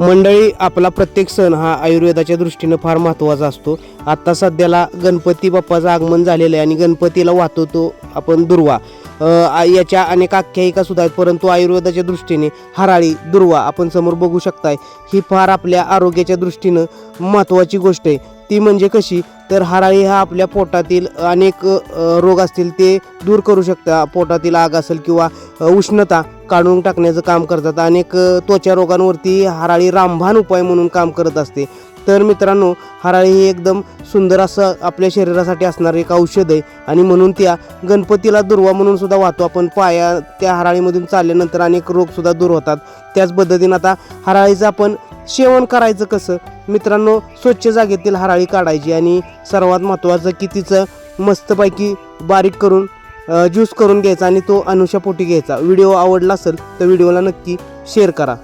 मंडळी आपला प्रत्येक सण हा आयुर्वेदाच्या दृष्टीनं फार महत्त्वाचा असतो. आत्ता सध्याला गणपती बाप्पाचं आगमन झालेलं आहे आणि गणपतीला वाहतो तो आपण दुर्वा. याच्या अनेक आख्यायिका सुद्धा आहेत परंतु आयुर्वेदाच्या दृष्टीने हराळी दुर्वा आपण समोर बघू शकताय. ही फार आपल्या आरोग्याच्या दृष्टीनं महत्त्वाची गोष्ट आहे. ती म्हणजे कशी? तर हराळी हा आपल्या पोटातील अनेक रोग असतील ते दूर करू शकता. पोटातील आग असेल किंवा उष्णता काढून टाकण्याचं काम करतात. अनेक त्वचा रोगांवरती हराळी रामबाण उपाय म्हणून काम करत असते. तर मित्रांनो हराळी हे एकदम सुंदर असं आपल्या शरीरासाठी असणारं एक औषध आहे. आणि म्हणून त्या गणपतीला दुर्वा म्हणून सुद्धा वाहतो. आपण पाया त्या हराळीमधून चालल्यानंतर अनेक रोगसुद्धा दूर होतात. त्याच पद्धतीनं आता हराळीचं आपण सेवन करायचं कसं? मित्रांनो स्वच्छ जागेतील हराळी काढायची आणि सर्वात महत्त्वाचं की तिचं मस्तपैकी बारीक करून ज्यूस करून घ्यायचा आणि तो अनुषापोटी घ्यायचा. व्हिडिओ आवडला असेल तर व्हिडिओला नक्की शेअर करा.